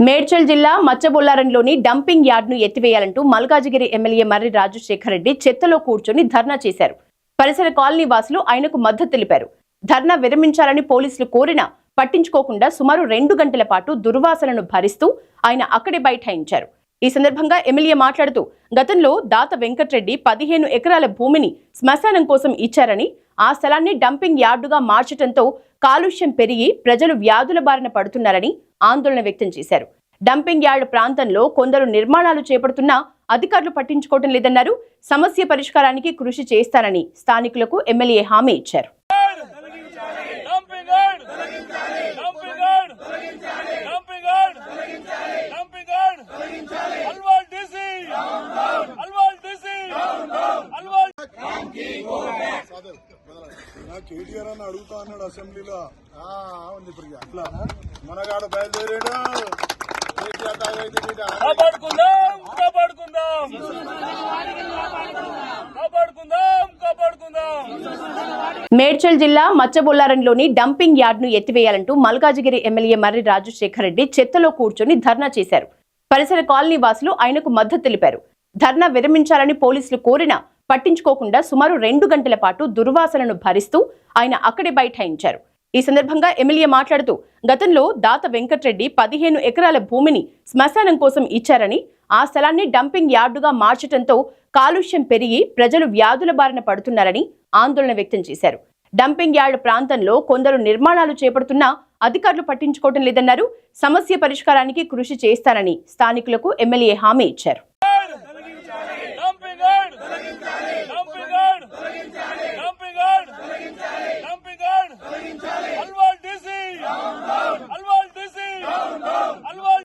మేడ్చల్ జిల్లా మచ్చబొల్లారంలోని డంపింగ్ యార్డ్ను ఎత్తివేయాలంటూ మల్కాజిగిరి ఎమ్మెల్యే మర్రి రాజశేఖర్ రెడ్డి చెత్తలో కూర్చొని ధర్నా చేశారు. పరిసర కాలనీ వాసులు ఆయనకు మద్దతు తెలిపారు. ధర్నా విరమించాలని పోలీసులు కోరినా పట్టించుకోకుండా సుమారు రెండు గంటల పాటు దుర్వాసనను భరిస్తూ ఆయన అక్కడే బైఠాయించారు. ఈ సందర్భంగా ఎమ్మెల్యే మాట్లాడుతూ గతంలో దాత వెంకట్రెడ్డి పదిహేను ఎకరాల భూమిని శ్మశానం కోసం ఇచ్చారని ఆ స్థలాన్ని డంపింగ్ యార్డుగా మార్చడంతో కాలుష్యం పెరిగి ప్రజలు వ్యాధుల బారిన పడుతున్నారని ఆందోళన వ్యక్తం చేశారు. డంపింగ్ యార్డ్ ప్రాంతంలో కొందరు నిర్మాణాలు చేపడుతున్నా అధికారులు పట్టించుకోవడం లేదన్నారు. సమస్య పరిష్కారానికి కృషి చేస్తానని స్థానికులకు ఎమ్మెల్యే హామీ ఇచ్చారు dumping yard dumping yard dumping yard dumping yard Alwal DC Alwal DC Alwal నా కేటీఆర్ అని అడుగుతా అన్నాడు అసెంబ్లీలో. ఉంది ఇప్పుడు. అట్లా మనగాడు బయలుదేరాడు. కేటీఆర్ తాగైతే బిడ్డ. కాపాడుకుందాం కాపాడుకుందాం. కాపాడుకుందాం కాపాడుకుందాం. మేడ్చల్ జిల్లా మచ్చబొల్లారంలోని డంపింగ్ యార్డ్ను ఎత్తివేయాలంటూ మల్కాజిగిరి ఎమ్మెల్యే మర్రి రాజశేఖర్ రెడ్డి చెత్తలో కూర్చొని ధర్నా చేశారు. పరిసర కాలనీ వాసులు ఆయనకు మద్దతు తెలిపారు. ధర్నా విరమించాలని పోలీసులు కోరినా పట్టించుకోకుండా సుమారు రెండు గంటల పాటు దుర్వాసనను భరిస్తూ ఆయన అక్కడే బైఠాయించారు. ఈ సందర్భంగా ఎమ్మెల్యే మాట్లాడుతూ గతంలో దాత వెంకట్రెడ్డి పదిహేను ఎకరాల భూమిని శ్మశానం కోసం ఇచ్చారని ఆ స్థలాన్ని డంపింగ్ యార్డుగా మార్చడంతో కాలుష్యం పెరిగి ప్రజలు వ్యాధుల బారిన పడుతున్నారని ఆందోళన వ్యక్తం చేశారు. డంపింగ్ యార్డ్ ప్రాంతంలో కొందరు నిర్మాణాలు చేపడుతున్నా అధికారులు పట్టించుకోవడం లేదన్నారు. సమస్య పరిష్కారానికి కృషి చేస్తానని స్థానికులకు ఎమ్మెల్యే హామీ ఇచ్చారు dumping yard dumping yard dumping yard dumping yard Alwal DC Alwal DC Alwal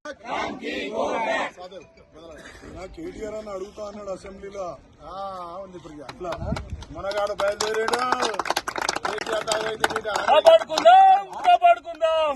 నా కేటీఆర్ అని అడుగుతా అన్నాడు అసెంబ్లీలో ఉంది ఇప్పుడు. అట్లా మనగాడు బయలుదేరాడు కేటీఆర్ కాపాడుకుందాం కాపాడుకుందాం.